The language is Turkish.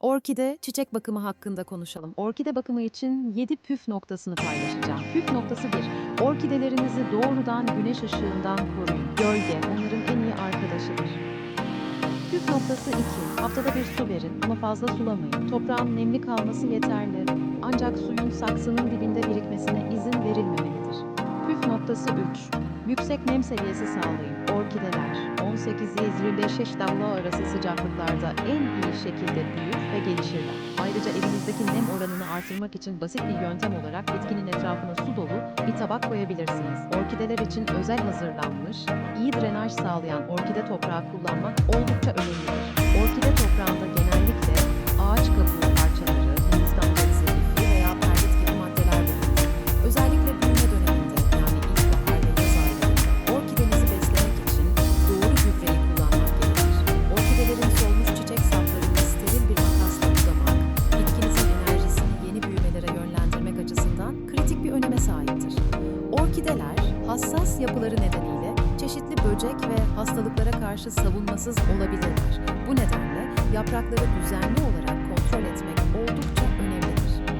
Orkide çiçek bakımı hakkında konuşalım. Orkide bakımı için 7 püf noktasını paylaşacağım. Püf noktası 1. Orkidelerinizi doğrudan güneş ışığından koruyun. Gölge onların en iyi arkadaşıdır. Püf noktası 2. Haftada bir su verin ama fazla sulamayın. Toprağın nemli kalması yeterli. Ancak suyun saksının dibinde birikmesine 3.3 Yüksek nem seviyesi sağlayıp orkideler 18-25 yaş damla arası sıcaklıklarda en iyi şekilde büyür ve gelişirler. Ayrıca evinizdeki nem oranını artırmak için basit bir yöntem olarak bitkinin etrafına su dolu bir tabak koyabilirsiniz. Orkideler için özel hazırlanmış, iyi drenaj sağlayan orkide toprağı kullanmak oldukça önemlidir. Hassas yapıları nedeniyle çeşitli böcek ve hastalıklara karşı savunmasız olabilirler. Bu nedenle yaprakları düzenli olarak